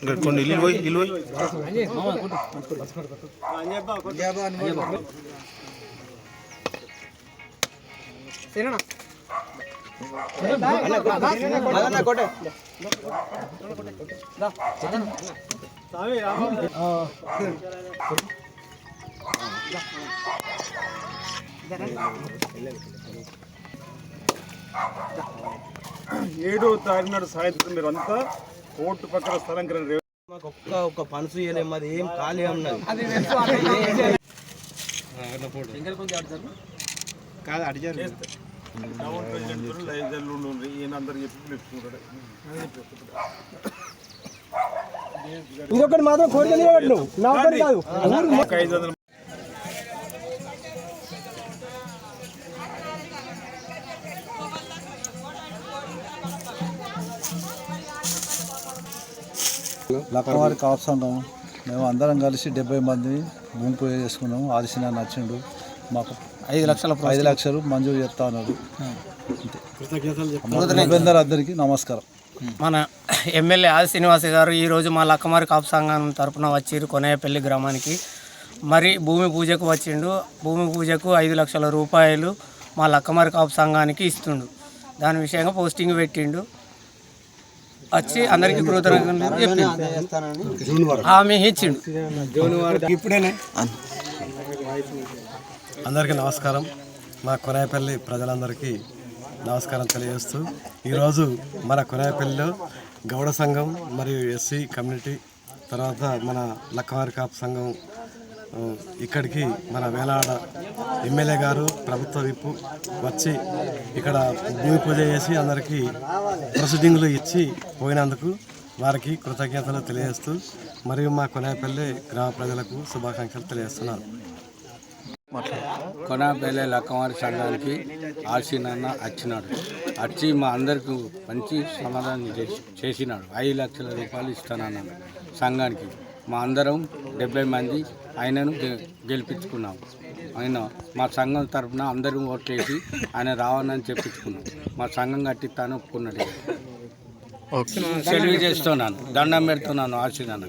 ఇక్కడ కొన్ని ఇల్లు పోయి ఇల్లు పోయి ఏడో తారీఖు నాడు సాయంత్రం మీరు అంతా కోర్టు పక్కన స్థలం కింద మాకు ఒక్క ఒక్క పనుసు ఇవ్వలేము మాది ఏం ఖాళీ ఉన్నది కాదు అడిగారు టౌన్ ప్రెసిడెంట్ లైజర్లు ఉండి ఈయన అందరు చెప్పి పిలుచుకుంటాడు మాత్రం కోరిక కాదు. లక్కవారి కాప్స్ అంటాము మేము అందరం కలిసి డెబ్బై మంది భూమి పూజ చేసుకున్నాము ఆదిశన నచ్చిండు. మాకు ఐదు లక్షల ఐదు లక్షలు మంజూరు చేస్తా ఉన్నారు నిబంధన అందరికీ నమస్కారం. మన ఎమ్మెల్యే ఆది శ్రీనివాస్ గారు ఈరోజు మా లక్కమారి కాపు సంఘం తరపున వచ్చిరు కొనేపల్లి గ్రామానికి. మరి భూమి పూజకు వచ్చిండు. భూమి పూజకు ఐదు లక్షల రూపాయలు మా లక్కమారి కాపు సంఘానికి ఇస్తుండు. దాని విషయంగా పోస్టింగ్ పెట్టిండు. వచ్చి అందరికీ కృతజ్ఞతలు ఇచ్చిండు. అందరికీ నమస్కారం. మా కొనాయపల్లి ప్రజలందరికీ నమస్కారం తెలియజేస్తూ ఈరోజు మన కొనాయపల్లిలో గౌడ సంఘం మరియు ఎస్సీ కమ్యూనిటీ తర్వాత మన లక్కవారి కాపు సంఘం ఇక్కడికి మన వేలాడ ఎమ్మెల్యే గారు ప్రభుత్వ విప్పు వచ్చి ఇక్కడ భూమి పూజ చేసి అందరికీ ప్రొసీడింగ్లు ఇచ్చి పోయినందుకు వారికి కృతజ్ఞతలు తెలియజేస్తూ మరియు మా కొనాయపల్లి గ్రామ ప్రజలకు శుభాకాంక్షలు తెలియజేస్తున్నారు కొనాపల్లె లక్కవారి సంఘానికి ఆశీనన్న వచ్చినాడు వచ్చి మా అందరికి మంచి సమాధానం చేసి చేసినాడు. ఐదు లక్షల రూపాయలు ఇస్తానన్నాడు సంఘానికి. మా అందరం డెబ్బై మంది ఆయనను గెలిపించుకున్నాం. ఆయన మా సంఘం తరఫున అందరూ ఓట్లేసి ఆయన రావాలని చెప్పించుకున్నాం. మా సంఘం కట్టిస్తాను ఒప్పుకున్నాడు. సెలవు చేస్తున్నాను. దండం పెడుతున్నాను ఆశీనన్న